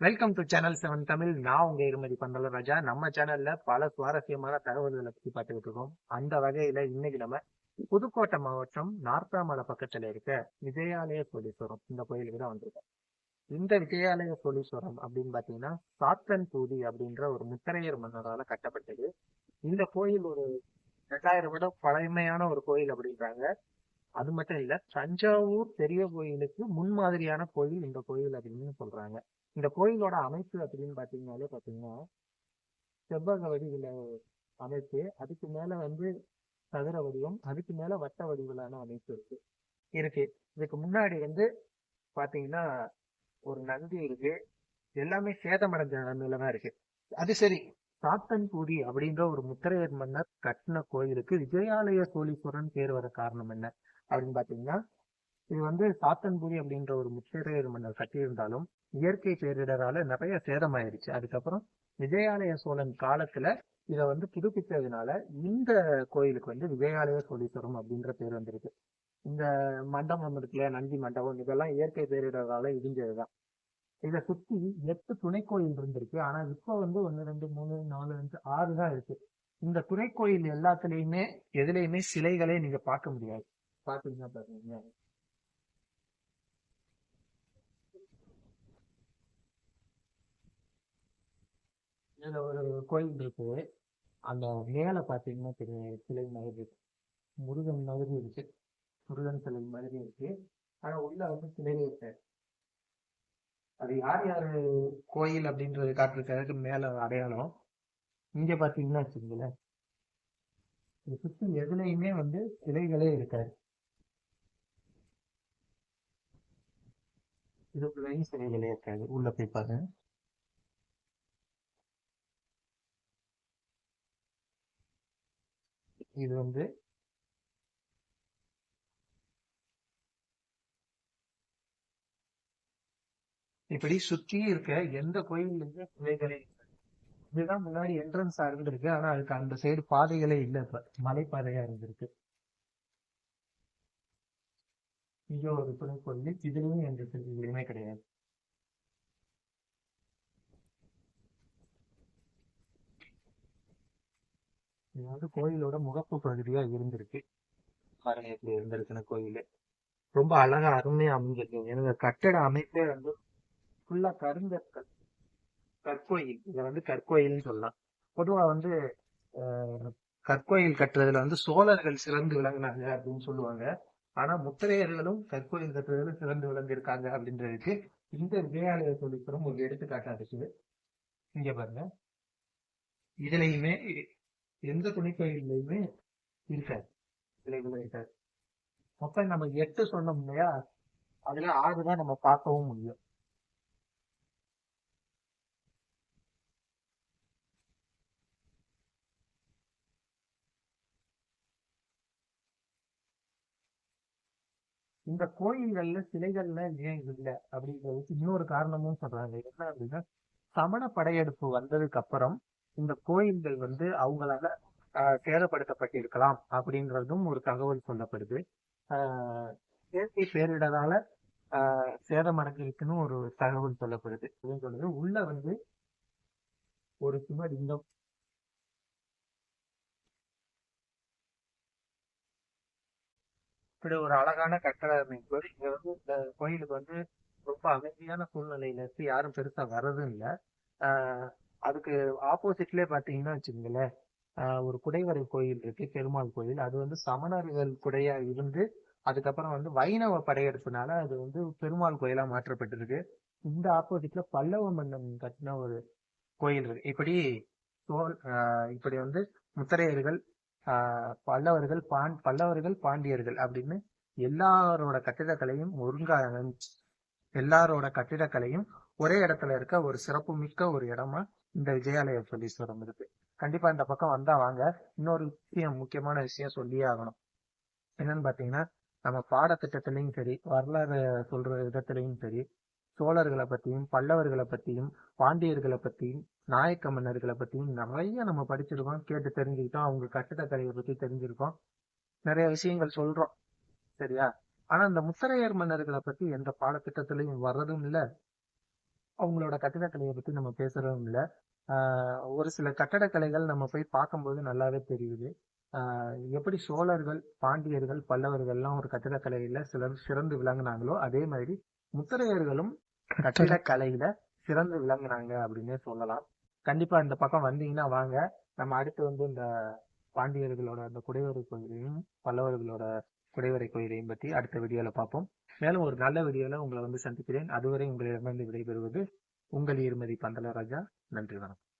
Welcome to channel seven Tamil நான் உங்க இருமதி பந்தல ராஜா. நம்ம சேனல்ல பல சுவாரஸ்யமான தகவல்களை பத்தி பார்த்துக்கிட்டு இருக்கோம். அந்த வகையில இன்னைக்கு நம்ம புதுக்கோட்டை மாவட்டம் நார்த்தாமலை பக்கத்துல இருக்க விஜயாலய சோழீஸ்வரம் இந்த கோயிலுக்கு தான் வந்திருக்கோம். இந்த விஜயாலய சோழீஸ்வரம் அப்படின்னு பாத்தீங்கன்னா சாத்தன் பூதி அப்படின்ற ஒரு முத்தரையர் மன்னரால கட்டப்பட்டது. இந்த கோயில் ஒரு ரெண்டாயிரம் விட பழமையான ஒரு கோயில் அப்படின்றாங்க. அது மட்டும் இல்ல தஞ்சாவூர் பெரிய கோயிலுக்கு முன்மாதிரியான கோயில் இந்த கோயில் அப்படின்னு சொல்றாங்க. இந்த கோயிலோட அமைப்பு அப்படின்னு பாத்தீங்கன்னாலே பாத்தீங்கன்னா செவ்வக வடிவில அமைப்பு அதுக்கு மேல வந்து சதுர வடிவம் அதுக்கு மேல வட்ட வடிவிலான அமைப்பு இருக்கு. இருக்கு. இதுக்கு முன்னாடி வந்து பாத்தீங்கன்னா ஒரு நந்தி இருக்கு. எல்லாமே சேதமடைஞ்ச நிலைமையில தான் இருக்கு. அது சரி சாத்தன்பூரி அப்படின்ற ஒரு முத்திரையர் மன்னர் கட்டின கோயிலுக்கு விஜயாலய சோழீஸ்வரன் பேர் வர காரணம் என்ன அப்படின்னு பாத்தீங்கன்னா இது வந்து சாத்தன்பூரி அப்படின்ற ஒரு முத்திரையர் மன்னர் கட்டியிருந்தாலும் இயற்கை பேரிடரால நிறைய சேதமாயிருச்சு. அதுக்கப்புறம் விஜயாலய சோழன் காலத்துல இத வந்து புதுப்பித்ததுனால இந்த கோயிலுக்கு வந்து விஜயாலய சோழீஸ்வரம் அப்படின்ற பேர் வந்திருக்கு. இந்த மண்டபம் இருக்குல்ல நந்தி மண்டபம் இதெல்லாம் இயற்கை பேரிடரால இடிஞ்சதுதான். இதை சுத்தி எட்டு துணை கோயில் இருந்திருக்கு. ஆனா இப்போ வந்து ஒன்னு ரெண்டு மூணு நாலு அஞ்சு ஆறு தான் இருக்கு. இந்த துணை கோயில் எல்லாத்துலயுமே எதுலயுமே சிலைகளே நீங்க பார்க்க முடியாது. பாத்தீங்கன்னா பாத்தீங்க இதுல ஒரு கோயில் இருக்கு. அந்த மேல பாத்தீங்கன்னா தெரியும் சிலை மாதிரி இருக்கு. முருகன் மாதிரி இருக்கு. முருகன் சிலை மாதிரி இருக்கு. ஆனா உள்ள வந்து சிலையே இருக்காது. அது யார் யார் கோயில் அப்படின்றது காட்டுறதுக்கு மேல அடையாளம். இங்க பாத்தீங்கன்னா வச்சுங்களேன் சுத்தி எதுலையுமே வந்து சிலைகளே இருக்காது. இதுக்குள்ளேயும் சிலைகளே இருக்காது. உள்ள போய் பாருங்க. இது வந்து இப்படி சுத்தி இருக்க எந்த கோயிலுமே சிலைகளே இதுதான் முன்னாடி என்ட்ரன்ஸா இருந்திருக்கு. ஆனா அதுக்கு அந்த சைடு பாதைகளே இல்ல இப்ப. மலைப்பாதையா இருந்திருக்கு. இங்க ஒரு துணை கோயில். இதுலயும் எந்த சிலைகளுமே கிடையாது. இது வந்து கோயிலோட முகப்பு பகுதியா இருந்திருக்கு. பாருங்க எப்படி இருந்திருக்குன்னு கோயில். ரொம்ப அழகா அருமையா அமைஞ்சிருக்கு. எனக்கு கட்டட அமைப்பே வந்து ஃபுல்லா கருங்கற்கள் கற்கோயில். இதை வந்து கற்கோயில்னு சொல்லலாம். பொதுவா வந்து கற்கோயில் கட்டுறதுல வந்து சோழர்கள் சிறந்து விளங்கினாங்க அப்படின்னு சொல்லுவாங்க. ஆனா முத்திரையர்களும் கற்கோயில் கட்டுறதுல சிறந்து விளங்கியிருக்காங்க அப்படின்றதுக்கு இந்த விஜயாலய தொழிற்சரம் ஒரு எடுத்துக்காட்டா இருக்குது இங்க பாருங்க. இதுலயுமே எந்த துணைக்கோயிலையுமே இருக்காது. விலைகள் இருக்காது. மொத்தம் நம்ம எட்டு சொன்னோம் இல்லையா? அதுல ஆறு தான் நம்ம பார்க்கவும் முடியும். இந்த கோயில்கள்ல சிலைகள்ல ஏன் இல்லை அப்படிங்கிறதுக்கு இன்னொரு காரணமும் சொல்றாங்க. என்ன அப்படின்னா சமண படையெடுப்பு வந்ததுக்கு அப்புறம் இந்த கோயில்கள் வந்து அவங்களால சேதப்படுத்தப்பட்டிருக்கலாம் அப்படின்றதும் ஒரு தகவல் சொல்லப்படுது. இயற்கை பேரிடரால சேதமடைஞ்சிருக்குன்னு ஒரு தகவல் சொல்லப்படுது. சொல்லுது உள்ள வந்து ஒரு சிவலிங்கம் இப்படி ஒரு அழகான கட்டட அமைப்பு இங்க வந்து இந்த கோயிலுக்கு வந்து ரொம்ப அமைதியான சூழ்நிலையில இருக்கு யாரும் பெருசா வர்றதும் இல்லை. அதுக்கு ஆப்போசிட்ல பாத்தீங்கன்னா வச்சுக்கோங்களேன் ஒரு குடைவரை கோயில் இருக்கு பெருமாள் கோயில். அது வந்து சமணர்கள் குடையா இருந்து அதுக்கப்புறம் வந்து வைணவ படையெடுப்புனால அது வந்து பெருமாள் கோயிலா மாற்றப்பட்டிருக்கு. இந்த ஆப்போசிட்ல பல்லவ மன்னன் கட்டின ஒரு கோயில் இருக்கு. இப்படி சோல் இப்படி வந்து முத்தரையர்கள் பல்லவர்கள் பாண் பல்லவர்கள் பாண்டியர்கள் அப்படின்னு எல்லாரோட கட்டிடக்கலையும் ஒருங்கா எல்லாரோட கட்டிடக்கலையும் ஒரே இடத்துல இருக்க ஒரு சிறப்பு மிக்க ஒரு இடமா இந்த விஜயாலய சொல்லீஸ்வரம் இருக்கு. கண்டிப்பா இந்த பக்கம் வந்தா வாங்க. இன்னொரு விஷயம் முக்கியமான விஷயம் சொல்லியே ஆகணும். என்னன்னு பாத்தீங்கன்னா நம்ம பாடத்திட்டத்திலையும் சரி வரலாறு சொல்ற விதத்திலையும் சரி சோழர்களை பற்றியும் பல்லவர்களை பற்றியும் பாண்டியர்களை பற்றியும் நாயக்க மன்னர்களை பற்றியும் நிறைய நம்ம படிச்சிருக்கோம் கேட்டு தெரிஞ்சுக்கிட்டோம் அவங்க கட்டிடக்கலையை பற்றி தெரிஞ்சிருக்கோம். நிறைய விஷயங்கள் சொல்றோம். சரியா? ஆனா இந்த முத்தரையர் மன்னர்களை பத்தி எந்த பாடத்திட்டத்திலையும் வர்றதும் இல்லை. அவங்களோட கட்டிடக்கலையை பத்தி நம்ம பேசுறதும் இல்லை. ஒரு சில கட்டடக்கலைகள் நம்ம போய் பார்க்கும்போது நல்லாவே தெரியுது. எப்படி சோழர்கள் பாண்டியர்கள் பல்லவர்கள்லாம் ஒரு கட்டிடக்கலையில சிலர் சிறந்து விளங்கினாங்களோ அதே மாதிரி முத்திரையர்களும் கட்டிடக்கலையில சிறந்து விளங்குனாங்க அப்படின்னே சொல்லலாம். கண்டிப்பா இந்த பக்கம் வந்தீங்கன்னா வாங்க. நம்ம அடுத்து வந்து இந்த பாண்டியர்களோட அந்த குடைவரை கோயிலையும் பல்லவர்களோட குடைவரை கோயிலையும் பற்றி அடுத்த வீடியோல பார்ப்போம். மேலும் ஒரு நல்ல வீடியோல உங்களை வந்து சந்திக்கிறேன். அதுவரை உங்களிடமிருந்து விடைபெறுவது உங்கள் இருமதி பந்தலராஜா. நன்றி வணக்கம்.